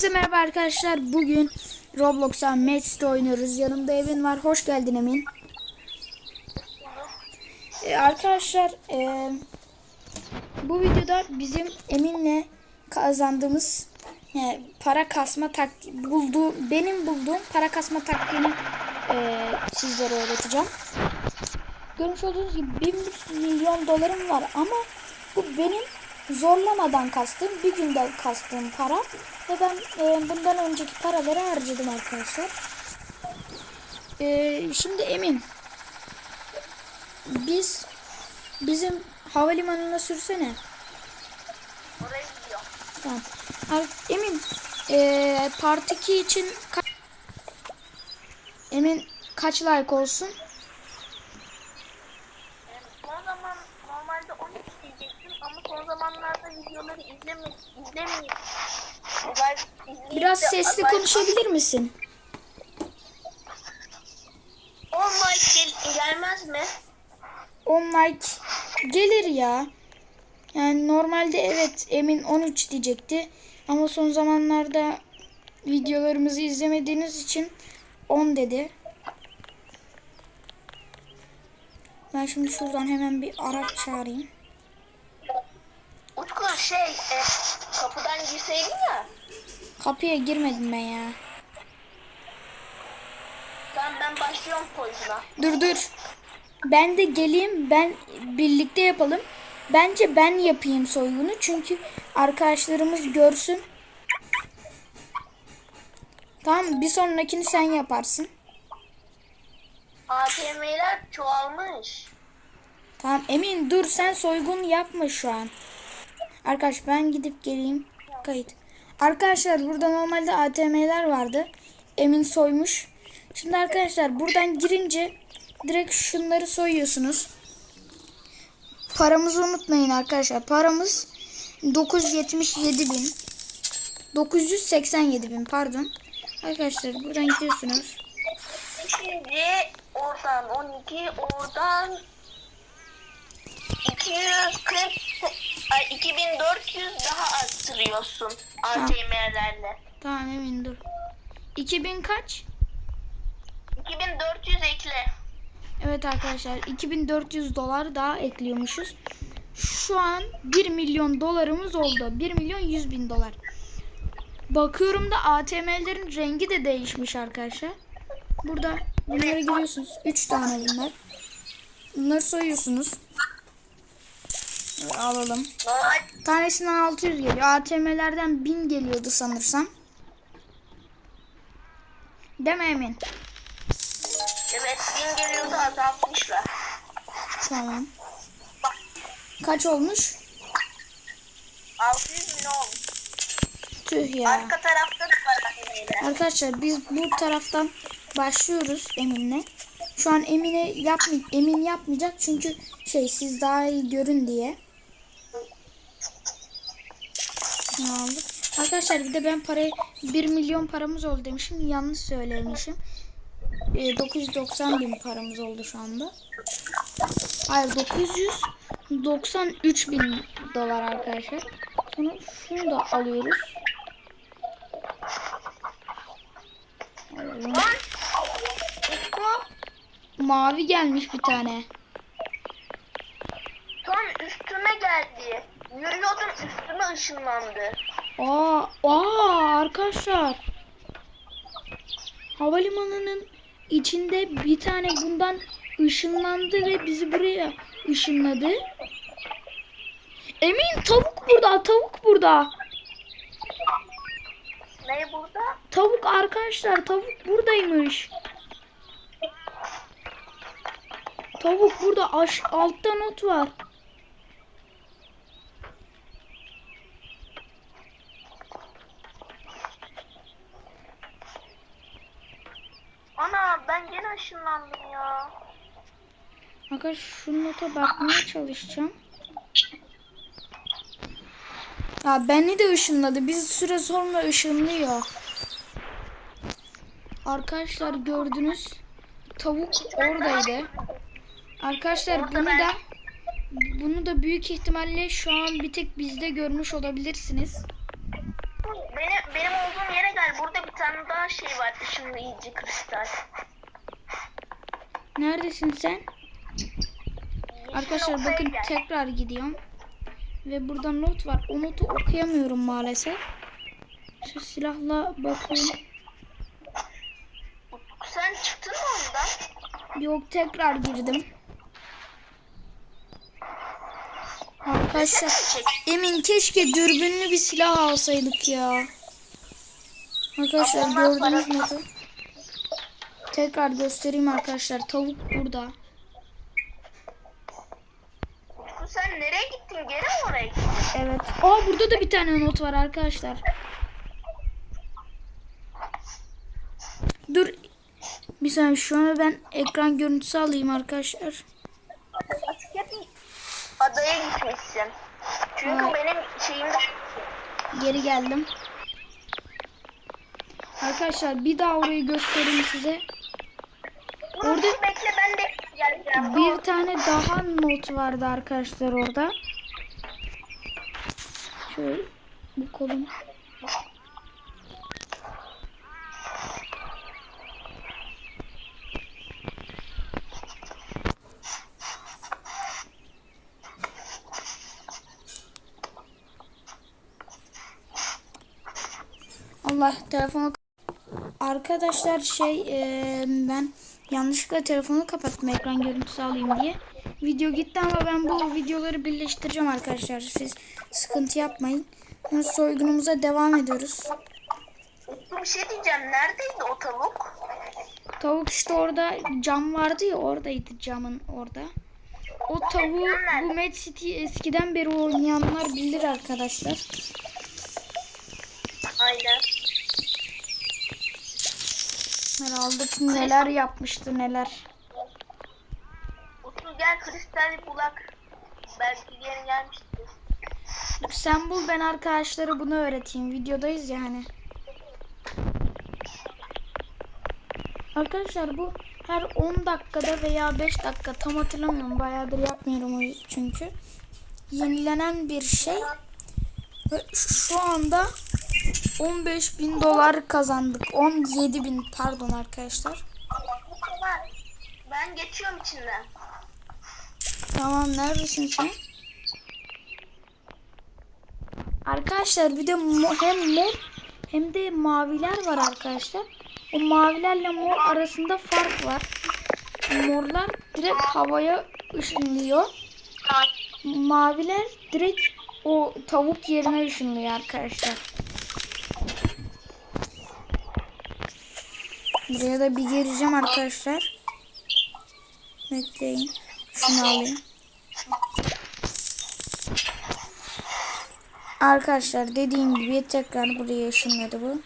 Herkese merhaba arkadaşlar. Bugün Roblox'a Match'te oynuyoruz. Yanımda Evin var. Hoş geldin Emin. Ee, arkadaşlar e, bu videoda bizim Emin'le kazandığımız e, para kasma taktiği bulduğu benim bulduğum para kasma taktiğini e, sizlere öğreteceğim. Görmüş olduğunuz gibi 1 milyon dolarım var ama bu benim zorlamadan kastığım bir günde kastığım para ve ben e, bundan önceki paraları harcadım arkadaşlar. E, şimdi Emin biz bizim havalimanına sürsene. Oraya gidiyor. Tamam. Emin e, part 2 için ka- Emin kaç like olsun? Yani son zaman normalde 13 diyecektim ama son zamanlarda videoları izleme, izleyip Biraz sesli konuşabilir misin? 10 like gel- gelmez mi? 10 like gelir ya. Yani normalde evet Emin 13 diyecekti. Ama son zamanlarda videolarımızı izlemediğiniz için 10 dedi. Ben şimdi şuradan hemen bir araç çağırayım. Şey e, kapıdan girseydin ya. Kapıya girmedim ben ya. Tamam ben başlıyorum poizuna. Dur dur. Ben de geleyim. Ben birlikte yapalım. Bence ben yapayım soygunu. Çünkü arkadaşlarımız görsün. Tamam bir sonrakini sen yaparsın. ATM'ler çoğalmış. Tamam Emin dur sen soygun yapma şu an. Arkadaş ben gidip geleyim. Kayıt. Arkadaşlar burada normalde ATM'ler vardı. Emin soymuş. Şimdi arkadaşlar buradan girince direkt şunları soyuyorsunuz. Paramızı unutmayın arkadaşlar. Paramız 977 bin. 987 bin pardon. Arkadaşlar buradan gidiyorsunuz. Şimdi oradan 12 oradan 240 ay 2400 daha arttırıyorsun ATM'lerle. Tamam Emin dur. 2000 kaç? 2400 ekle. Evet arkadaşlar 2400 dolar daha ekliyormuşuz. Şu an 1 milyon dolarımız oldu. 1 milyon 100 bin dolar. Bakıyorum da ATM'lerin rengi de değişmiş arkadaşlar. Burada bunları görüyorsunuz. 3 tane bunlar. Bunları soyuyorsunuz. Alalım. Normal Tanesinden 600 geliyor. ATM'lerden 1000 geliyordu sanırsam. Değil mi Emin? evet 1000 geliyordu azaltmışlar. Tamam. Kaç olmuş? 600 bin olmuş. Tüh ya. Arka tarafta da var ATM'ler. Arkadaşlar biz bu taraftan başlıyoruz Emin'le. Şu an Emin'e yapmay Emin yapmayacak çünkü şey siz daha iyi görün diye. Ne aldık? Arkadaşlar bir de ben parayı 1 milyon paramız oldu demişim. Yanlış söylemişim. Ee, 990 bin paramız oldu şu anda. Hayır 993 bin dolar arkadaşlar. Sonra şunu da alıyoruz. Alalım. Mavi gelmiş bir tane. tam üstüme geldi. Yürüyordum üstüme ışınlandı. Aa, aa arkadaşlar. Havalimanının içinde bir tane bundan ışınlandı ve bizi buraya ışınladı. Emin tavuk burada, tavuk burada. Ne burada? Tavuk arkadaşlar, tavuk buradaymış. Tavuk burada, aş altta not var. Işınlandım ya. Arkadaşlar şu nota bakmaya çalışacağım. Ya beni de ışınladı. Bir süre sonra ışınlıyor. Arkadaşlar gördünüz. Tavuk oradaydı. Arkadaşlar bunu da bunu da büyük ihtimalle şu an bir tek bizde görmüş olabilirsiniz. Benim, benim olduğum tane daha şey şimdi iyice kristal. Neredesin sen? Yeşil Arkadaşlar bakın tekrar gidiyorum. Ve burada not var. O notu okuyamıyorum maalesef. Şu silahla bakıyorum. Sen çıktın mı ondan? Yok tekrar girdim. Arkadaşlar. Emin keşke dürbünlü bir silah alsaydık ya. Arkadaşlar gördünüz notu. Tekrar göstereyim arkadaşlar. Tavuk burada. Utku sen nereye gittin? Geri mi oraya gittin? Evet. Aa burada da bir tane not var arkadaşlar. Dur. Bir saniye şu an ben ekran görüntüsü alayım arkadaşlar. Adaya gitmişsin. Çünkü Ay. benim şeyimde Geri geldim. Arkadaşlar bir daha orayı göstereyim size. Orada... Bekle ben de geleceğim. Bir tane daha not vardı arkadaşlar orada. Şöyle bu kolum. Allah telefonu Arkadaşlar şey e, ben yanlışlıkla telefonu kapattım ekran görüntüsü alayım diye. Video gitti ama ben bu videoları birleştireceğim arkadaşlar. Siz sıkıntı yapmayın. Şimdi soygunumuza devam ediyoruz. Bir şey diyeceğim. Neredeydi o tavuk? Tavuk işte orada cam vardı ya oradaydı camın orada. O tavuğu bu Mad City eskiden beri oynayanlar bilir arkadaşlar. Aynen. Herhalde neler yapmıştı neler. Utku gel kristal bulak. Belki geri gelmiştir. Sen bul ben arkadaşlara bunu öğreteyim. Videodayız ya hani. Arkadaşlar bu her 10 dakikada veya 5 dakika tam hatırlamıyorum. Bayağıdır yapmıyorum çünkü. Yenilenen bir şey. Ve şu anda 15 bin dolar kazandık. 17 bin pardon arkadaşlar. Ben geçiyorum içinden. Tamam neredesin sen? Arkadaşlar bir de hem mor hem de maviler var arkadaşlar. O mavilerle mor arasında fark var. Morlar direkt havaya ışınlıyor. Maviler direkt o tavuk yerine ışınlıyor arkadaşlar. Buraya da bir gireceğim arkadaşlar. Bekleyin. Şunu alayım. Arkadaşlar dediğim gibi tekrar buraya ışınladı bu.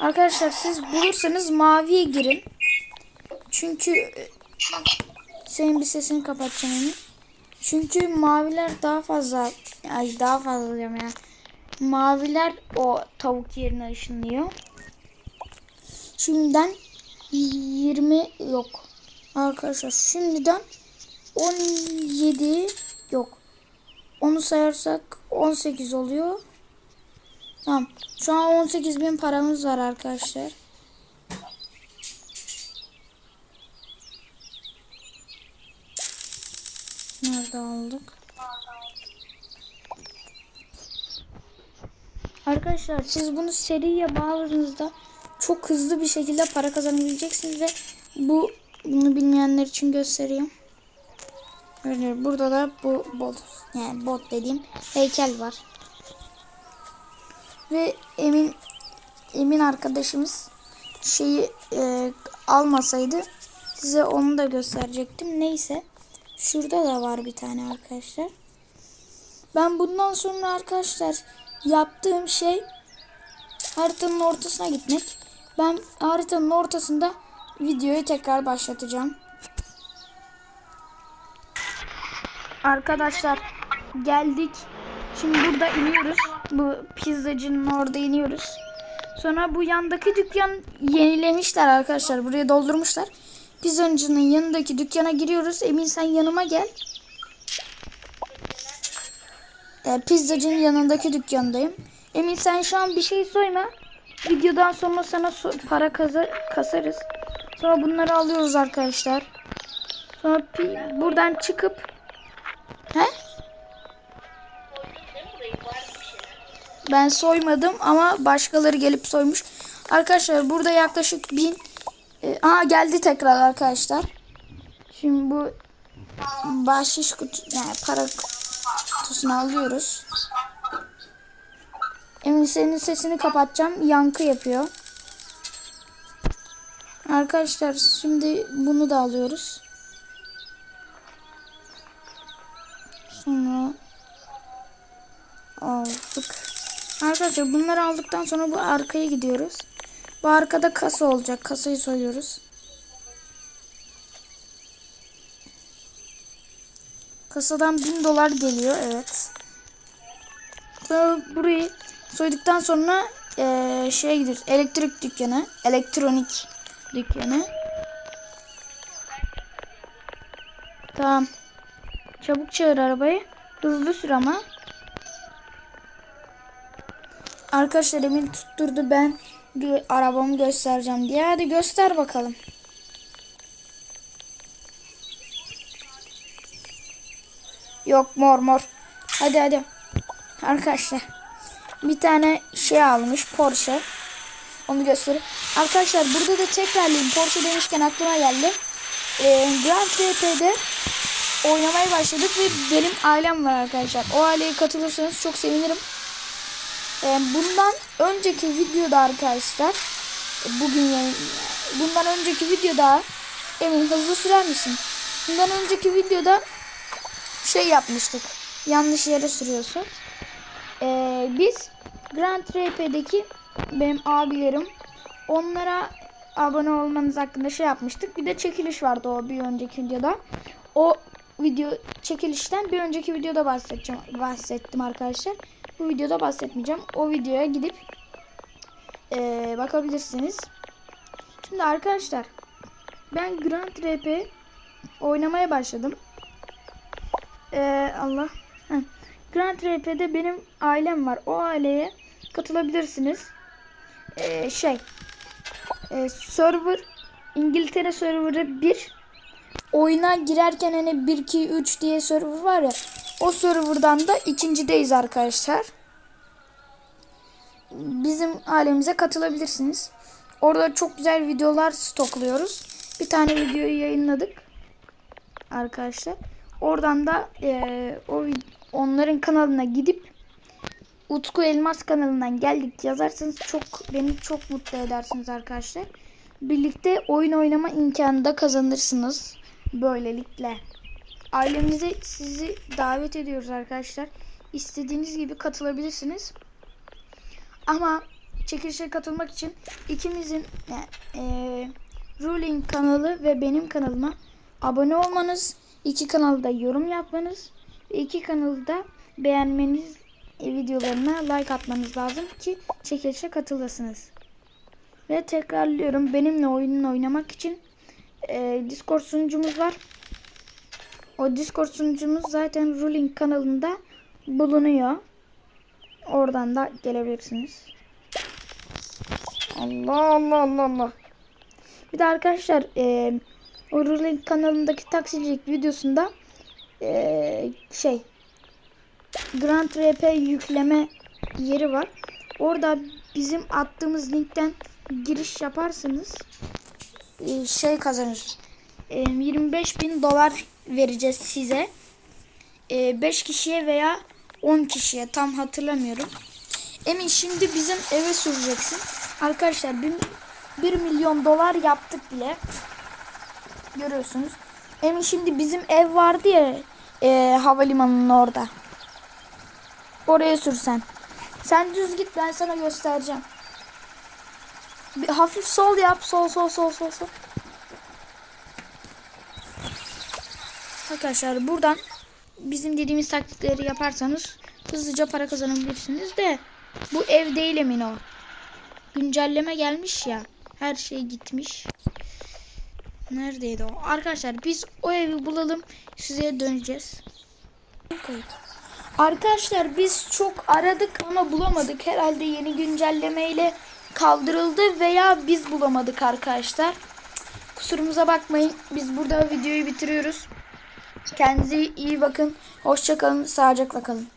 Arkadaşlar siz bulursanız maviye girin. Çünkü senin bir sesini kapatacağım onu. Çünkü maviler daha fazla ay daha fazla diyorum ya. Maviler o tavuk yerine ışınlıyor. Şimdiden 20 yok. Arkadaşlar şimdiden 17 yok. Onu sayarsak 18 oluyor. Tamam. Şu an 18 bin paramız var arkadaşlar. Nerede aldık? Arkadaşlar siz bunu seriye bağladığınızda çok hızlı bir şekilde para kazanabileceksiniz ve bu bunu bilmeyenler için göstereyim. Öyle burada da bu bot yani bot dediğim heykel var. Ve Emin Emin arkadaşımız şeyi e, almasaydı size onu da gösterecektim. Neyse. Şurada da var bir tane arkadaşlar. Ben bundan sonra arkadaşlar yaptığım şey haritanın ortasına gitmek. Ben haritanın ortasında videoyu tekrar başlatacağım. Arkadaşlar geldik. Şimdi burada iniyoruz. Bu pizzacının orada iniyoruz. Sonra bu yandaki dükkan yenilemişler arkadaşlar. Buraya doldurmuşlar. Pizzacının yanındaki dükkana giriyoruz. Emin sen yanıma gel. Ee, pizzacının yanındaki dükkandayım. Emin sen şu an bir şey soyma. Videodan sonra sana para kaza- kasarız. Sonra bunları alıyoruz arkadaşlar. Sonra buradan çıkıp He? Ben soymadım ama başkaları gelip soymuş. Arkadaşlar burada yaklaşık bin e, Aa geldi tekrar arkadaşlar. Şimdi bu bahşiş kutu yani para kutusunu alıyoruz. Emin senin sesini kapatacağım. Yankı yapıyor. Arkadaşlar şimdi bunu da alıyoruz. Sonra aldık. Arkadaşlar bunları aldıktan sonra bu arkaya gidiyoruz. Bu arkada kasa olacak. Kasayı soyuyoruz. Kasadan 1000 dolar geliyor. Evet. Sonra burayı soyduktan sonra eee şeye gidiyoruz. Elektrik dükkanı. Elektronik dükkanı. Tamam. Çabuk çağır arabayı. Hızlı sür ama. Arkadaşlar Emin tutturdu ben arabamı göstereceğim diye. Hadi göster bakalım. Yok mor mor. Hadi hadi. Arkadaşlar bir tane şey almış Porsche. Onu göstereyim. Arkadaşlar burada da tekrarlayayım. Porsche demişken aklıma geldi. Ee, Grand TP'de oynamaya başladık ve benim ailem var arkadaşlar. O aileye katılırsanız çok sevinirim. Ee, bundan önceki videoda arkadaşlar bugün bundan önceki videoda Emin hızlı sürer misin? Bundan önceki videoda şey yapmıştık. Yanlış yere sürüyorsun. Ee, biz Grand RP'deki benim abilerim onlara abone olmanız hakkında şey yapmıştık. Bir de çekiliş vardı o bir önceki videoda. O video çekilişten bir önceki videoda bahsedeceğim, bahsettim arkadaşlar. Bu videoda bahsetmeyeceğim. O videoya gidip eee, bakabilirsiniz. Şimdi arkadaşlar ben Grand RP oynamaya başladım. Eee, Allah. Grand RP'de benim ailem var. O aileye katılabilirsiniz. Eee, şey eee, server İngiltere serverı 1 oyuna girerken hani 1 2 3 diye server var ya o serverdan da ikincideyiz arkadaşlar. Bizim ailemize katılabilirsiniz. Orada çok güzel videolar stokluyoruz. Bir tane videoyu yayınladık arkadaşlar. Oradan da eee, o onların kanalına gidip Utku Elmas kanalından geldik yazarsanız çok beni çok mutlu edersiniz arkadaşlar. Birlikte oyun oynama imkanı da kazanırsınız böylelikle. Ailemize sizi davet ediyoruz arkadaşlar. İstediğiniz gibi katılabilirsiniz. Ama çekilişe katılmak için ikimizin yani, eee, Ruling kanalı ve benim kanalıma abone olmanız, iki kanalda yorum yapmanız iki kanalı da beğenmeniz e, videolarına like atmanız lazım ki çekilişe katılırsınız. Ve tekrarlıyorum benimle oyunun oynamak için eee, Discord sunucumuz var. O Discord sunucumuz zaten Ruling kanalında bulunuyor. Oradan da gelebilirsiniz. Allah Allah Allah Allah. Bir de arkadaşlar eee o Ruling kanalındaki taksicilik videosunda eee, şey Grand RP yükleme yeri var. Orada bizim attığımız linkten giriş yaparsanız eee, şey. Eee, 25 bin dolar vereceğiz size. 5 kişiye veya 10 kişiye tam hatırlamıyorum. Emin şimdi bizim eve süreceksin. Arkadaşlar 1 milyon dolar yaptık bile. Görüyorsunuz. Emin şimdi bizim ev vardı ya e, havalimanının orada. Oraya sürsen. Sen düz git ben sana göstereceğim. Bir hafif sol yap. Sol sol sol sol sol. Arkadaşlar buradan bizim dediğimiz taktikleri yaparsanız hızlıca para kazanabilirsiniz de bu ev değil emin o. Güncelleme gelmiş ya. Her şey gitmiş. Neredeydi o? Arkadaşlar biz o evi bulalım. Size döneceğiz. Arkadaşlar biz çok aradık ama bulamadık. Herhalde yeni güncellemeyle kaldırıldı veya biz bulamadık arkadaşlar. Kusurumuza bakmayın. Biz burada videoyu bitiriyoruz. Kendinize iyi bakın. Hoşça kalın. Sağlıcakla kalın.